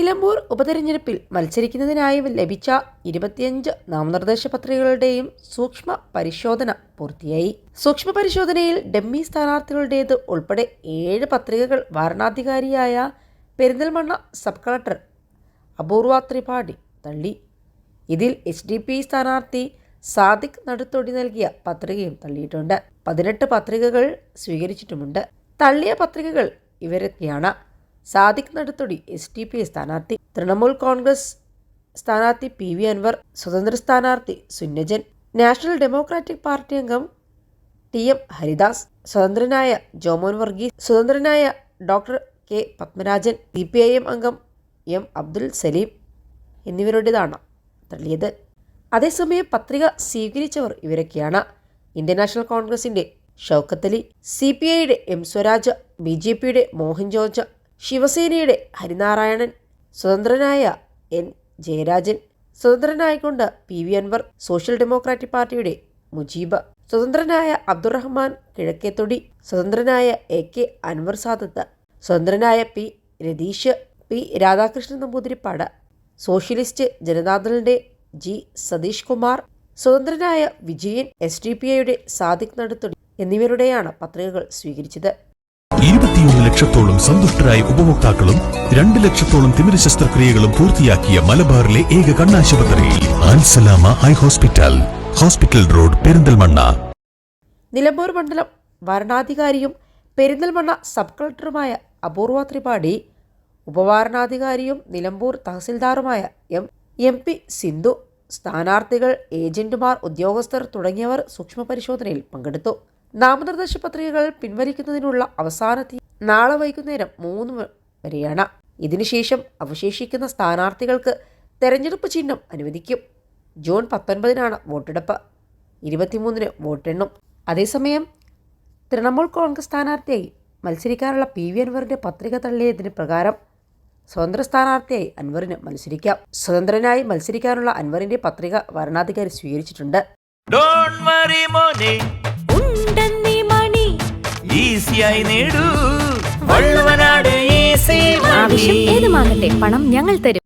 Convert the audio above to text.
നിലമ്പൂർ ഉപതെരഞ്ഞെടുപ്പിൽ മത്സരിക്കുന്നതിനായി ലഭിച്ച ഇരുപത്തിയഞ്ച് നാമനിർദ്ദേശ പത്രികകളുടെയും സൂക്ഷ്മ പരിശോധന പൂർത്തിയായി. സൂക്ഷ്മ പരിശോധനയിൽ ഡമ്മി സ്ഥാനാർത്ഥികളുടേത് ഉൾപ്പെടെ ഏഴ് പത്രികകൾ വാരണാധികാരിയായ പെരിന്തൽമണ്ണ സബ് കളക്ടർ അപൂർവ ത്രിപാഠി തള്ളി. ഇതിൽ എച്ച് ഡി പി സ്ഥാനാർത്ഥി സാദിഖ് നടുത്തൊടി നൽകിയ പത്രികയും തള്ളിയിട്ടുണ്ട്. പതിനെട്ട് പത്രികകൾ സ്വീകരിച്ചിട്ടുമുണ്ട്. തള്ളിയ പത്രികകൾ ഇവരൊക്കെയാണ്. Sadiq Nadathodi S T P സ്ഥാനാർത്ഥി. തൃണമൂൽ കോൺഗ്രസ് സ്ഥാനാർത്ഥി പി വി അൻവർ സ്വതന്ത്ര സ്ഥാനാർത്ഥി സുന്നജൻ. നാഷണൽ ഡെമോക്രാറ്റിക് പാർട്ടി അംഗം ടി എം ഹരിദാസ്. സ്വതന്ത്രനായ Jomon Varghese. സ്വതന്ത്രനായ doctor K Padmarajan. C P I M അംഗം എം അബ്ദുൽ സലീം എന്നിവരുടേതാണ് തള്ളിയത്. അതേസമയം പത്രിക സ്വീകരിച്ചവർ ഇവരൊക്കെയാണ്. ഇന്ത്യൻ നാഷണൽ കോൺഗ്രസിന്റെ ഷൗക്കത്തലി സി പി ഐയുടെ എം സ്വരാജ് ബി ജെ പിയുടെ മോഹൻ ജോർജ് ശിവസേനയുടെ ഹരിനാരായണൻ സ്വതന്ത്രനായ എൻ. ജയരാജൻ സ്വതന്ത്രനായിക്കൊണ്ട് P. V. Anwar social democratic പാർട്ടിയുടെ മുജീബ് സ്വതന്ത്രനായ അബ്ദുറഹ്മാൻ കിഴക്കേത്തൊടി സ്വതന്ത്രനായ A. K. Anvar Sadath സ്വതന്ത്രനായ P. Ratheesh P. Radhakrishnan Namboothiripad socialist ജനതാദളിന്റെ G. Satheesh Kumar സ്വതന്ത്രനായ വിജയൻ എസ്. ഡി. പി. ഐയുടെ സാദിഖ് നടുത്തൊടി എന്നിവരുടെയാണ് പത്രികകൾ സ്വീകരിച്ചത്. ഇരുപത്തിയൊന്ന് ലക്ഷത്തോളം സന്തുഷ്ടരായ ഉപഭോക്താക്കളും രണ്ട് ലക്ഷത്തോളം തിമിര ശസ്ത്രക്രിയകളും പൂർത്തിയാക്കിയ മലബാറിലെ ഏക കണ്ണാശുപത്രി Ansalama eye hospital hospital road Perinthalmanna. Nilambur മണ്ഡലം വരണാധികാരിയും പെരിന്തൽമണ്ണ സബ് കളക്ടറുമായ അപൂർവ ത്രിപാഠി ഉപവാരണാധികാരിയും നിലമ്പൂർ തഹസിൽദാറുമായ എം എം പി സിന്ധു സ്ഥാനാർത്ഥികൾ ഏജന്റുമാർ ഉദ്യോഗസ്ഥർ തുടങ്ങിയവർ സൂക്ഷ്മ പരിശോധനയിൽ പങ്കെടുത്തു. നാമനിർദ്ദേശ പത്രികകൾ പിൻവലിക്കുന്നതിനുള്ള അവസാന തീയതി നാളെ വൈകുന്നേരം മൂന്ന് വരെയാണ്. ഇതിനുശേഷം അവശേഷിക്കുന്ന സ്ഥാനാർത്ഥികൾക്ക് തെരഞ്ഞെടുപ്പ് ചിഹ്നം അനുവദിക്കും. ജൂൺ പത്തൊൻപതിനാണ് വോട്ടെടുപ്പ്. ഇരുപത്തിമൂന്നിന് വോട്ടെണ്ണും. അതേസമയം തൃണമൂൽ കോൺഗ്രസ് സ്ഥാനാർത്ഥിയായി മത്സരിക്കാനുള്ള പി വി അൻവറിന്റെ പത്രിക തള്ളിയതിന് പ്രകാരം സ്വതന്ത്ര സ്ഥാനാർത്ഥിയായി അൻവറിന് മത്സരിക്കാം. സ്വതന്ത്രനായി മത്സരിക്കാനുള്ള അൻവറിന്റെ പത്രിക വരണാധികാരി സ്വീകരിച്ചിട്ടുണ്ട്. ഈസിയായി നേടൂ. വള്ളുവനാട് ആവശ്യം ഏതുമാകട്ടെ പണം ഞങ്ങൾ തരും.